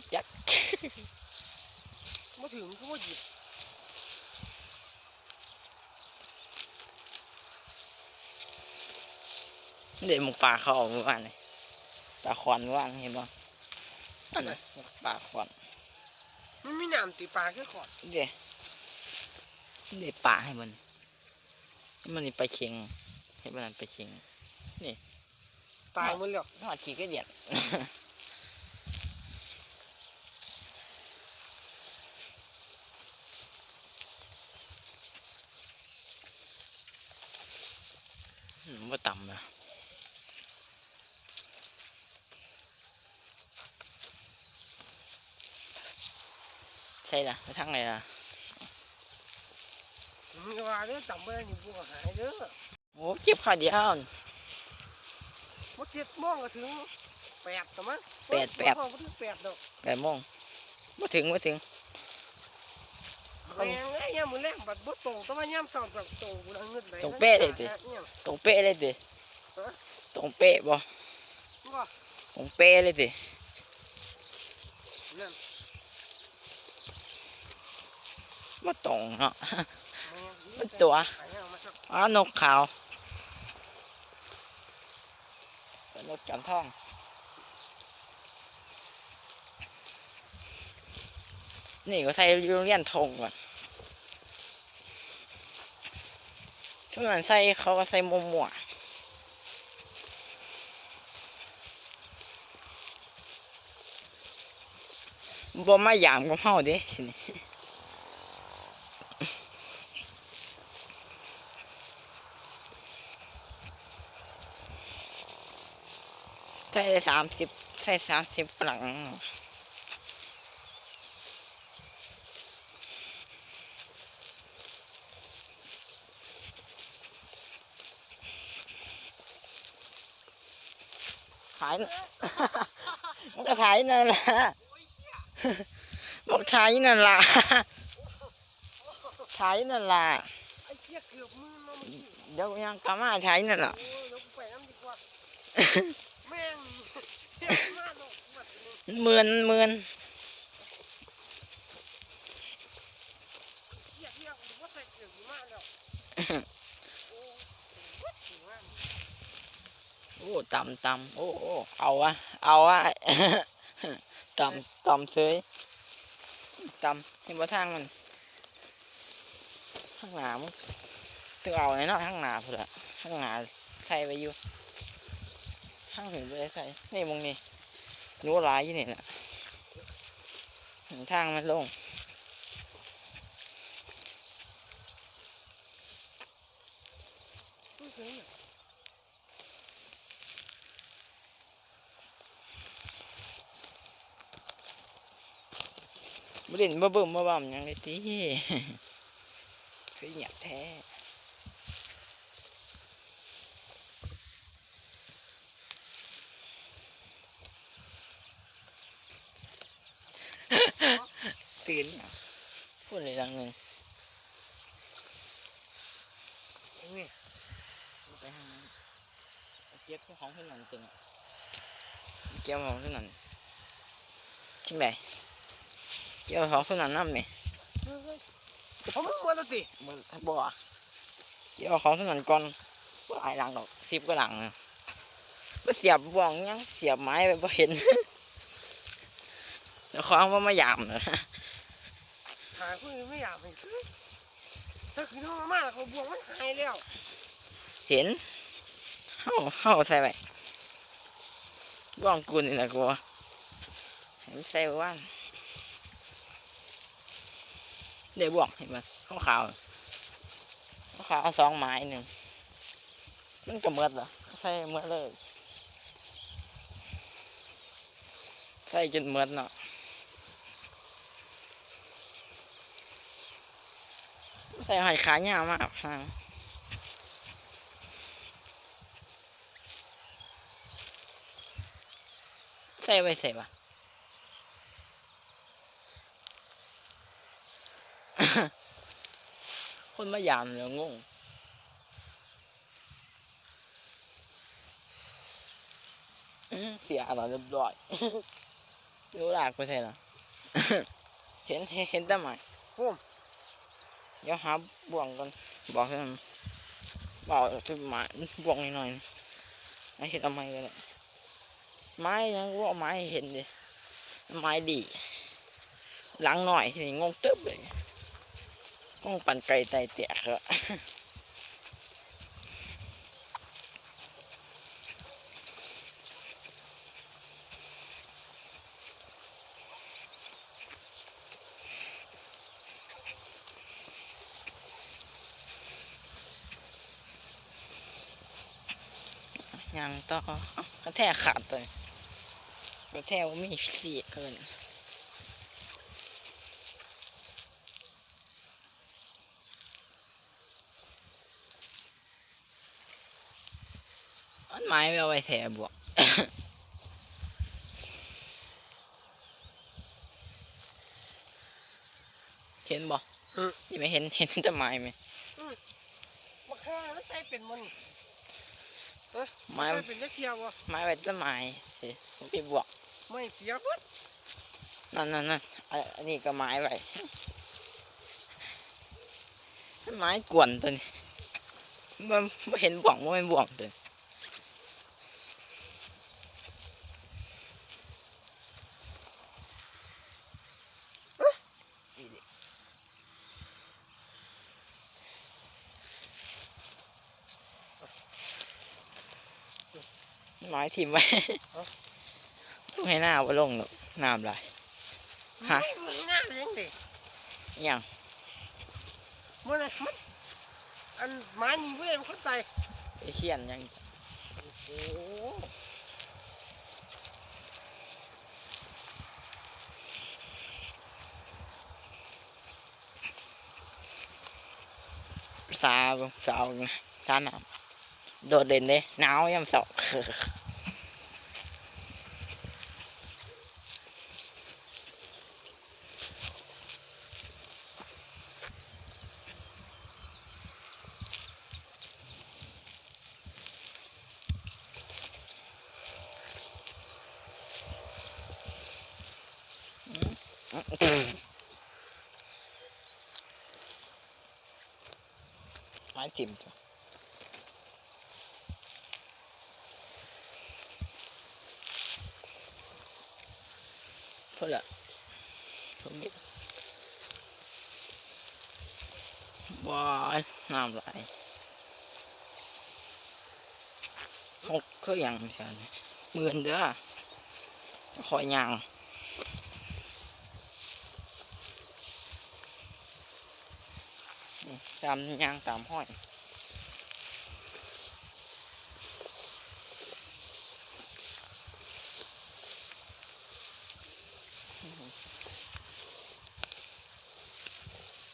ถึกจักมาถึงก็มาหยิบเด็ดหมกป่าเขาออกเมื่อวานเลยปลาขอนเมื่อวานเห็นบ่นั่นน่ะหมกปลาขอนมันมีน้ำตีปลาแค่ขอดเด็ดเด็ดป่าให้มันให้มันนี่ไปเค็งให้มันไปเค็งตายหมดแล้วทอดขี้ก็เดียด ว่าต่ำนะใช่ละไปทางไหนล่ะมึงว่าเด้อจำไม่ได้อยู่พวกหายเด้อโอ้เจ็บขาเดียวมาเจ็ดโมงก็ถึงแปดแต่มั้งแปดแปดบ่ถึงแปดดอกแปดโมงมาถึงมาถึง แม่งไอ้ย่ามมือแรงบัดบ่ตรงแต่ว่าย่ามสอบแบบตรงกูละเงินไหลตรงเป๊ะเลยสิเนี่ยตรงเป๊ะเลยดิฮะตรงเป๊ะบ่มึงว่าตรงเป๊ะเลยดินั่นมาตรงเนาะแม่งมันตัวไปเอามาสักอ๋อนกขาวเป็นนกจอมทองนี่ก็ใส่โรงเรียนทงก่อน ช่วงนั้นใส่เขาก็ใส่หมวมัวบ่มาหยามกับเฮาเด้ทีนี้ใส่สามสิบใส่สามสิบหลัง ขาย มันก็ขายนั่นแหละบอกขายนั่นล่ะขายนั่นล่ะไอ้เหี้ยเกือบมือมาเมื่อกี้เดี๋ยวยังกลับมาขายนั่นล่ะโอ้ยเดี๋ยวกูไปน้ำดีกว่าแม่งเหี้ยมากเนาะบัดนี้ หมื่นหมื่น เหี้ยเหี้ยกูว่าใส่เกือบมากแล้วโอ้ยวัดถึงว่า โอ้ต่ำต่ำโอ้โอ้เอาอะเอาอะต่ำต่ำเซยต่ำเห็นบ่ทางมันข้างหน้ามึงตึงเอาไอ้นาะข้างหน้าพุ่นละข้างหน้าใส่ไปอยู่ข้างถึงไปใส่นี่มึงนี่หนูหลายยู่นี่แหละทางมันลง ไม่ถึงเนี่ย บ่เล่นบ่เบิ่มบ่บ่ำหยังเลยติคือหยับแท้ตื่นพูดเลยดังหนึ่งนี่ไปทางนั้นเอาเก็บของขึ้นหนันจริงอะเก็บของขึ้นหนันจริงได เก็บของขึ้นหนันน้ำไหมเฮ้ยเฮ้ยเอามึงมาแล้วสิบ่บ่อเก็บของขึ้นหนันก่อนหลายหลังดอกสิบก็หลังนะบ่เสียบบ่องยังเสียบไม้ไปบ่เห็นแล้วของว่าไมาหยามนะหาคนอื่นไม่ยากไปซื้อถ้าคือน้องมาแล้วเขาบวงมันหายแล้ว เห็นเฮาเฮาใส่ไว้บ่องกูนี่แหละกูเห็นใส่ว่าง เดี๋ยวบ่วงเห็นมันขาวขาวขาวสองไม้หนึ่งมันก็เมือดเหรอใส่เมือดเลยใส่จนเมือดเนาะใส่หอยขายาวมากทางใส่ไว้ใส่ปะ คนมายามเลยงงอื้อเสียอะไรเรียบร้อยดูหลากไปใช่หรอเห็นเห็นเห็นแต่ไม้พุ่มเดี๋ยวหาบ่วงก่อนบอกให้มันบอกที่ไม้บ่วงนิดหน่อยนะไม่เห็นเอาไม้กันเลยไม้ยังว่าเอาไม้ให้เห็นดิไม้ดีหลังหน่อยทีนี้งงตึ๊บเลย งงปั่นไก่ไตเตียกแล้วยังต่อกระแทกขาดเลยกระแทกว่ามีเสียเกิน ไม้ไม่เอาไว้แถบวกเห็นบ่ยังไม่เห็นเห็นแต่ไม้ไหมมาฆ่าแล้วใส่เป็นมันเอ้ยไม้ใส่เป็นยักษ์เขียววะไม้ไว้แต่ไม้สิมันไปบวกไม่เสียปุ๊บนั่นนั่นนั่นอันอันนี้ก็ไม้ไว้ไม้กวนตัวนี้มันไม่เห็นบ่วงมันไม่บ่วงตัวนี้ ไม้ทิมไว้ต้องให้หน้าว่าลงหรอกน้ำไหลฮะไม่ไม่น่าเลี้ยงเด็กอหย่างมันอะไรมันอันหมานี่เว้ยมันคนใส่ไอเขียนหยังโอ้โหซาบ่ซาเอานะซาน้ำโดดเด่นเด้หนาวยามเสาไม้จิ้มจ้ะเพื่อละตรงนี้ว้ายน้ำไหลหกก็ยังแค่นี้หมื่นเด้อคอยยัง ตามยางตามห้อย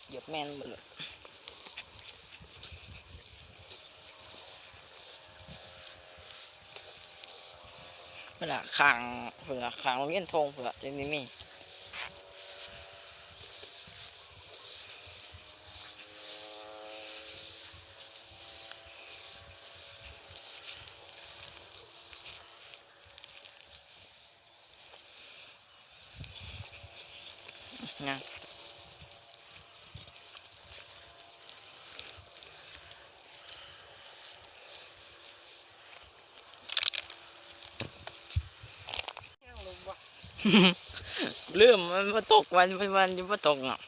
เหยียบแม่นหมดเลยเวลาขางเวลาขางโรงเรียนทงเผื่อจะนี่มีงาน แห้งลงวะ ลืมมันมาตกวันวันวันจะมาตกอะ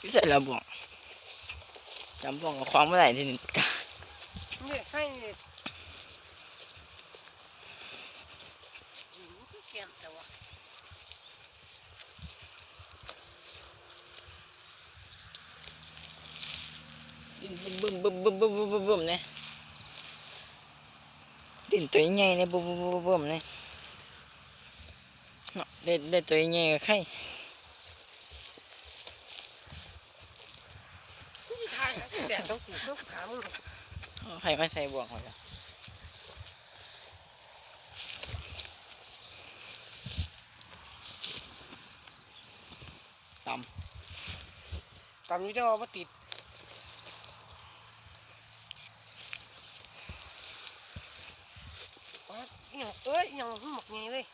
ที่ใส่ระบ่วงจำบ่วงกับความเมื่อไหร่ที่นี่ให้เนี่ยอืมคือแกนแต่ว่า บึ้มบึ้มบึ้มบึ้มบึ้มบึ้มบึ้มเนี่ยดินตัวใหญ่เนี่ยบึ้มบึ้มบึ้มบึ้มเนี่ยเนาะเด็ดเด็ดตัวใหญ่กับใครที่ทายหาสิแดดต้องกูต้องขามึงเอาใครมาใส่บ่วงเขาจ้ะตามนี้จะเอามาติด เอ้ยยังหมกไงเลย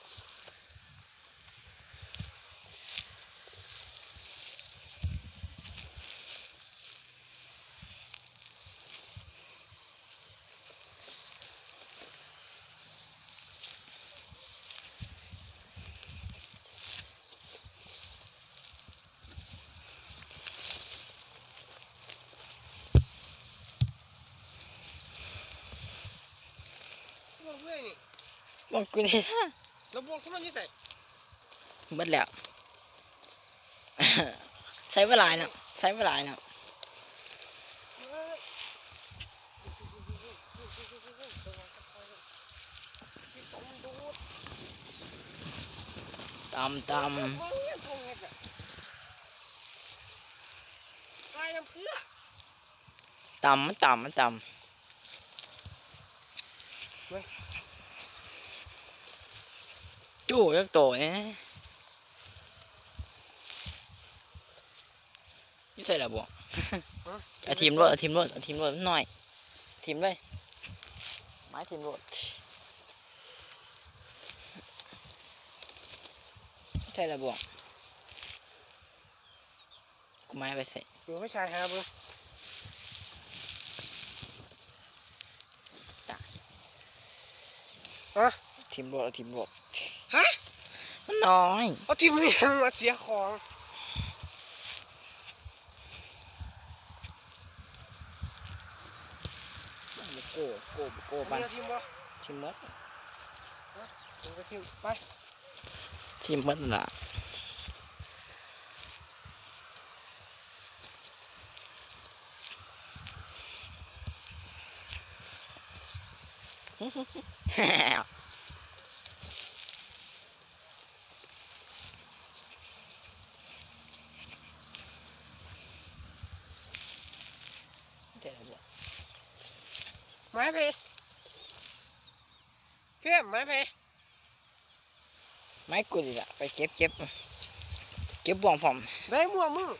บวกเพื่อนนี่ บอกกูนี่แล้วบวกสมันอยี่ใส่เบิดแล้วใช้เวลาเนาะใช้เวลาเนาะเอ้ยตำตตายน้ำเกลือำตำมันตำมันตำ จู่ยักโตเนี่ยอยี่ใส่ละบวกเอาทีมรถเอาทีมรถเอาทีมรถหน่อย ทีมเลยไม้ทีมรถใช่ระบวกกูไม้ไปใส่เดี๋ยวไม่ชายหาเบอร์ทีมรถเอาทีมรถ ฮะมันน้อยเอาทีมนี้มาเสียของโก้โก้โก้ปันเดียวทีมบ่ทีมมดเดี๋ยวไปทีมไปทีมมดล่ะ เดี๋ยวระบวก ไม้เพเฟียมไม้เพไม้กูดีละไปเก็บเก็บเก็บบ่วงผมได้ม่วงมึง